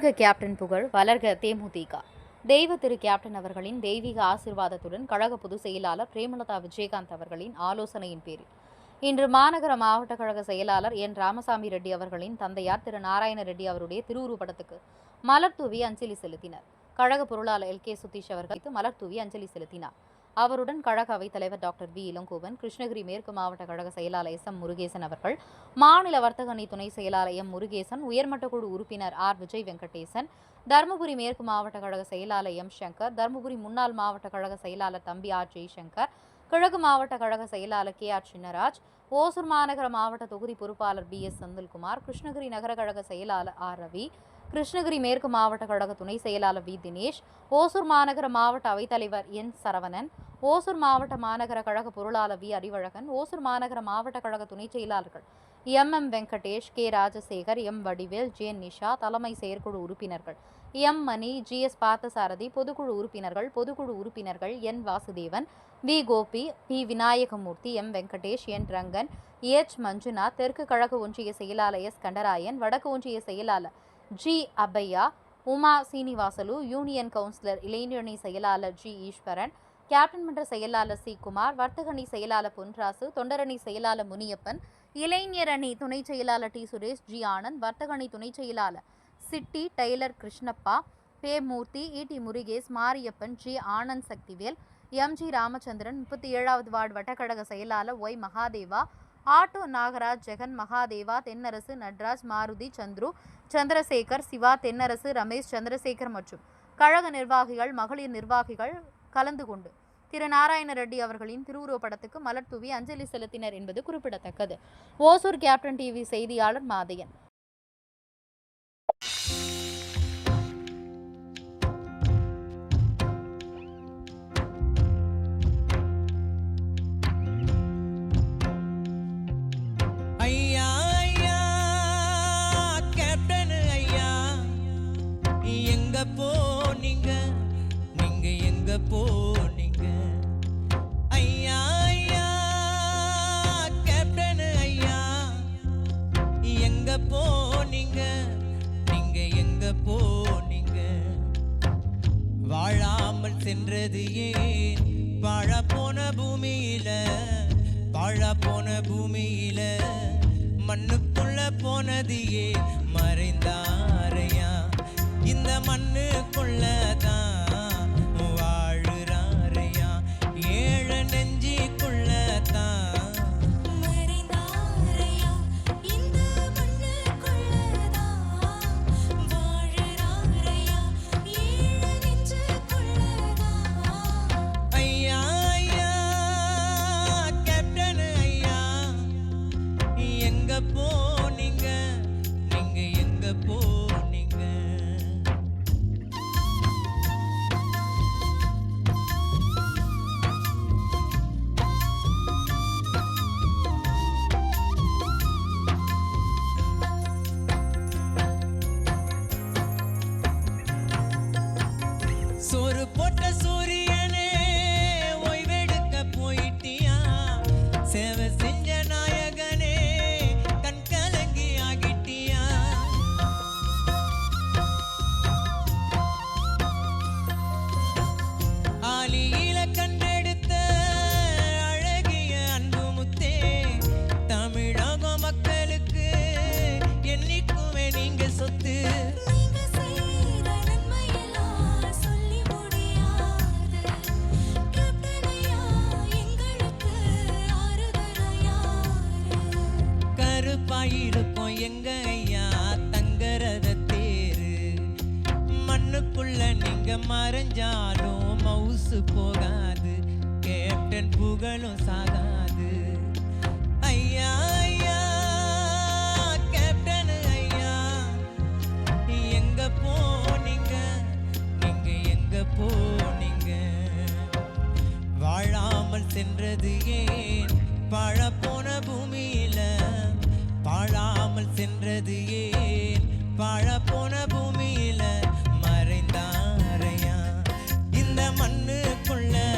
வளர்க கேப்டன் புகழ் வளர்க தேமுதிக. தெய்வ திரு கேப்டன் அவர்களின் தெய்வீக ஆசிர்வாதத்துடன் கழக பொதுச் செயலாளர் பிரேமலதா விஜயகாந்த் அவர்களின் ஆலோசனையின் பேரில். இன்று மாநகர மாவட்ட கழக செயலாளர் என் ராமசாமி ரெட்டி அவர்களின் தந்தையார் திரு நாராயண ரெட்டி அவருடைய திருவுருப்படத்துக்கு மலர் தூவி அஞ்சலி செலுத்தினர். கழக பொருளாளர் எல் கே சுதீஷ் அவர்களுக்கு மலர் தூவி அஞ்சலி செலுத்தினார். அவருடன் கழக அவைத் தலைவர் டாக்டர் வி. இளங்கோவன் கிருஷ்ணகிரி மேற்கு மாவட்ட கழக செயலாளர் எஸ். எம். முருகேசன் அவர்கள் மாநில வர்த்தகணி துணை செயலாளர் எம். முருகேசன் உயர்மட்ட குழு உறுப்பினர் ஆர். விஜய் வெங்கடேசன் தருமபுரி மேற்கு மாவட்ட கழக செயலாளர் எம். சங்கர் தருமபுரி முன்னாள் மாவட்ட கழக செயலாளர் தம்பி ஆர். ஜெய்சங்கர் கிழக்கு மாவட்ட கழக செயலாளர் கே. ஆர். சின்னராஜ் ஓசூர் மாநகர மாவட்ட தொகுதி பொறுப்பாளர் பி. எஸ். செந்தில்குமார் கிருஷ்ணகிரி நகர கழக செயலாளர் ஆர். ரவி கிருஷ்ணகிரி மேற்கு மாவட்ட கழக துணை செயலாளர் வி. தினேஷ் ஓசூர் மாநகர மாவட்ட அவைத்தலைவர் என். சரவணன் ஓசூர் மாவட்ட மாநகர கழக பொருளாளர் வி. அறிவழகன் ஓசூர் மாநகர மாவட்ட கழக துணை செயலாளர்கள் M. M. Venkatesh K. Rajasekar M. Vadivel J. Nisha தலைமை செயற்குழு உறுப்பினர்கள் M. Mani G. S. Parthasarathy பொதுக்குழு உறுப்பினர்கள் பொதுக்குழு உறுப்பினர்கள் N. Vasudevan V. Gopi P. Vinayagamoorthy M. Venkatesh N. Rangan H. Manjunath தெற்கு கழக ஒன்றிய செயலாளர் எஸ். கண்டராயன் வடக்கு ஒன்றிய செயலாளர் G. Abaiya Uma Srinivasalu union councillor இளைஞரணி செயலாளர் ஜி. ஈஸ்வரன் கேப்டன் மன்ற செயலாளர் சி. குமார் வர்த்தகணி செயலாளர் பொன்ராசு தொண்டரணி செயலாளர் முனியப்பன் இளைஞர் அணி துணை செயலாளர் டி. சுரேஷ் ஜி. ஆனந்த் வர்த்தகணி துணை செயலாளர் city tailor Krishnappa P. Murthy இடி Murugesh Mariappan G. Anand Sakthivel M. G. Ramachandran முப்பத்தி ஏழாவது வார்டு வட்டக்கழக செயலாளர் ஒய். மகாதேவா ஆட்டோ நாகராஜ் ஜெகன் மகாதேவா தென்னரசு நட்ராஜ் மாருதி சந்துரு சந்திரசேகர் சிவா தென்னரசு ரமேஷ் சந்திரசேகர் மற்றும் கழக நிர்வாகிகள் மகளிர் நிர்வாகிகள் கலந்து கொண்டு திரு நாராயண ரெட்டி அவர்களின் திருவுருவப்படத்துக்கு மலர் தூவி அஞ்சலி செலுத்தினர் என்பது குறிப்பிடத்தக்கது. ஓசூர் கேப்டன் டிவி செய்தியாளர் மாதையன். நதியே மறைந்தாரையா? இந்த மண்ணுக்குள்ள எங்க என் புகழும் சாகாது. ஐயா ஐயா கேப்டன் ஐயா. எங்க போனீங்க? நீங்க எங்க போனீங்க? வாழாமல் சென்றது ஏன்? பழப்போன பூமியில வாழாமல் சென்றது ஏன்? பழப்போன பூமியில மறைந்தாரையா? இந்த மண்ணுக்குள்ள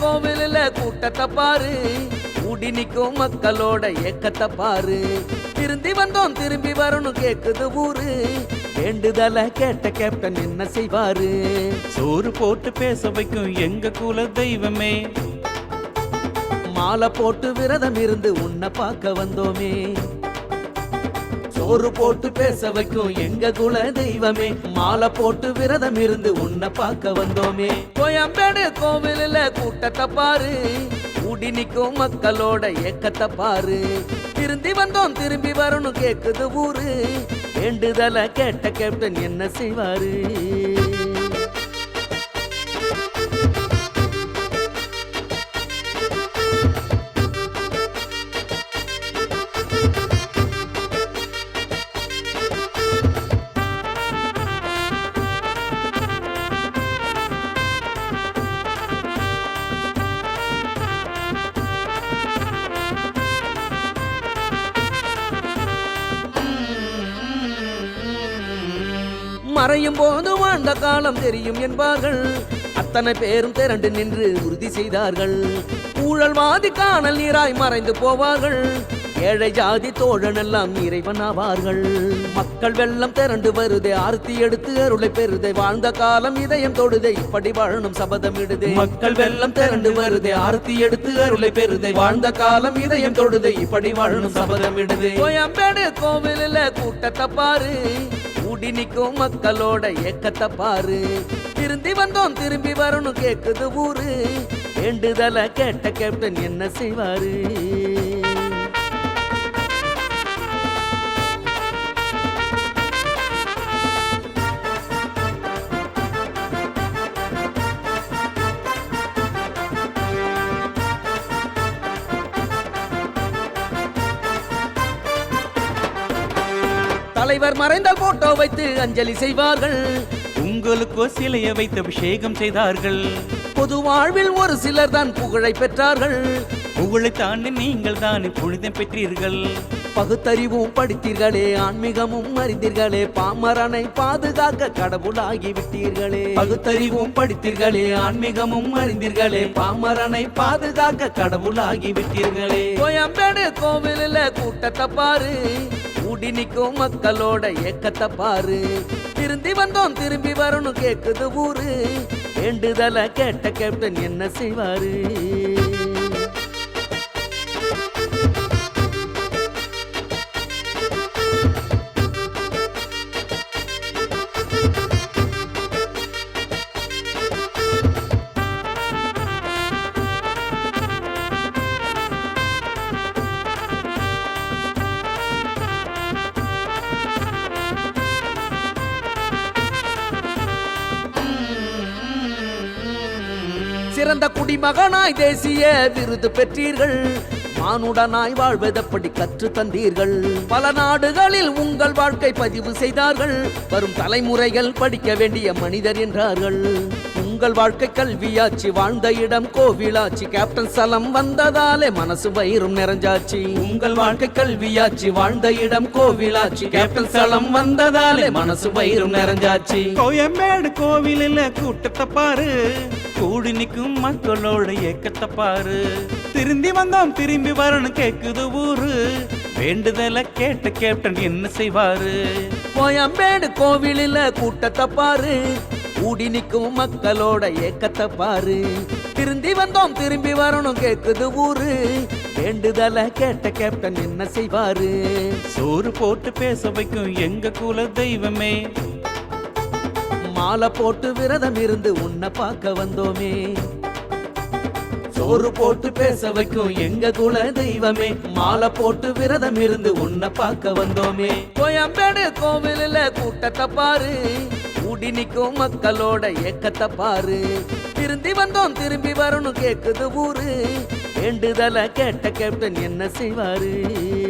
கோவிலில் கூட்டத்தை பாரு. கூடி நிற்கும் மக்களோட ஏக்கத்தை பாரு. திருந்தி வந்தோம் திரும்பி வரணும் கேக்குது ஊரு. வேண்டுதல கேட்ட கேப்டன் என்ன செய்வாரு? சோறு போட்டு பேச வைக்கும் எங்க குல தெய்வமே? மாலை போட்டு விரதம் இருந்து உன்னை பார்க்க வந்தோமே. சோறு போட்டு பேச வைக்கும் எங்க குல தெய்வமே. மாலை போட்டு விரதம் இருந்து உன்னை பார்க்க வந்தோமே. கோயம்பேடு கோவிலில் கூட்டத்தை பாரு. கூடி நிற்கும் மக்களோட ஏக்கத்தை பாரு. திருந்தி வந்தோம் திரும்பி வரணும் கேக்குது ஊரு. வேண்டுதல கேட்ட கேப்டன் என்ன செய்வாரு? மறையும் போது வாழ்ந்த காலம் தெரியும் என்பார்கள். அத்தனை பேரும் திரண்டு நின்று உறுதி செய்தார்கள். ஊழல்வாதி காணல் நீராய் மறைந்து போவார்கள். ஏழை ஜாதி தோழன் எல்லாம் இறைவனாவார்கள் மக்கள் வெள்ளம் திரண்டு வருதே ஆர்த்தி எடுத்து அருளை பெறுதே. வாழ்ந்த காலம் இதயம் தொடுதே இப்படி வாழணும் சபதம் இடுதே. மக்கள் வெள்ளம் திரண்டு வருதே ஆர்த்தி எடுத்து அருளை பெறுதே. வாழ்ந்த காலம் இதயம் தொடுதே இப்படி வாழணும் சபதம் இடுதே. கோயம்பேடு கோவிலில் கூட்டத்தை பாரு. கூடி நிற்கும் மக்களோட ஏக்கத்தை பாரு. திருந்தி வந்தோம் திரும்பி வரணும் கேக்குது ஊரு. வேண்டுதல கேட்ட கேப்டன் என்ன செய்வாரு? தலைவர் மறைந்தால் போட்டோ வைத்து அஞ்சலி செய்வார்கள். உங்களுக்கோ சிலையை வைத்து அபிஷேகம் செய்தார்கள். பொது வாழ்வில் ஒரு சிலர் தான் புகழை பெற்றார்கள். புகழை தாண்டி நீங்கள் தானே புனிதம் பெற்றீர்கள். பகுத்தறிவும் படித்தீர்களே ஆன்மீகமும் அறிந்தீர்களே பாமரனை பாதுகாக்க கடவுளாகி விட்டீர்களே. பகுத்தறிவும் படித்தீர்களே ஆன்மீகமும் அறிந்தீர்களே பாமரனை பாதுகாக்க கடவுளாகி விட்டீர்களே. கோயம்பேடு கோவிலில் கூட்டத்தை பாரு கூடி நிற்கும் மக்களோட ஏக்கத்தை பாரு. திருந்தி வந்தோம் திரும்பி வரணும் கேக்குது ஊரு. வேண்டுதல கேட்ட கேப்டன் என்ன செய்வாரு? மகனாய் தேசிய விருது பெற்றீர்கள். மானுடனாய் வாழ்வதப்படி கற்று தந்தீர்கள். பல நாடுகளில் உங்கள் வாழ்க்கை பதிவு செய்தார்கள். வரும் தலைமுறைகள் படிக்க வேண்டிய மனிதர் என்றார்கள். உங்கள் வாழ்க்கை கல்வியாச்சு. வாழ்ந்த இடம் கோவிலாச்சு. கேப்டன் சலம் வந்ததாலே மனசு வயிறும் நிறைஞ்சாச்சு. உங்கள் வாழ்க்கை கல்வியாச்சு. வாழ்ந்த இடம் கோவிலாச்சு. கேப்டன் சலம் வந்ததாலே மனசு வயிறும் நிறைஞ்சாச்சு. கோயம்பேடு கோவிலில் கூட்டத்தை பாரு. கூடி நிற்கும் மக்களோட ஏக்கத்தை பாரு. திரும்பி வந்தோம் திரும்பி வரணும் கேக்குது ஊரு. வேண்டுதல கேட்ட கேப்டன் என்ன செய்வாரு? கோயம்பேடு கோவிலில் கூட்டத்தை பாரு. கூடி நிற்கும் மக்களோட ஏக்கத்தை பாரு. திருந்தி வந்தோம் திரும்பி வரணும் கேக்குது ஊரு. வேண்டுதல கேட்ட கேப்டன் என்ன செய்வாரு? சோறு போட்டு பேச வைக்கும் எங்க குல தெய்வமே. மாலை போட்டு விரதம் இருந்து உன்னை பார்க்க வந்தோமே. சோறு போட்டு பேச வைக்கும் எங்க குல தெய்வமே. மாலை போட்டு விரதம் இருந்து உன்னை பார்க்க வந்தோமே. கோயம்பேடு கோவிலில் கூட்டத்தை பாரு. இன்னைக்கும் மக்களோட ஏக்கத்தை பாரு. திருந்தி வந்தோம் திரும்பி வரணும் கேக்குது ஊரு. வேண்டுதல கேட்ட கேப்டன் என்ன செய்வாரு?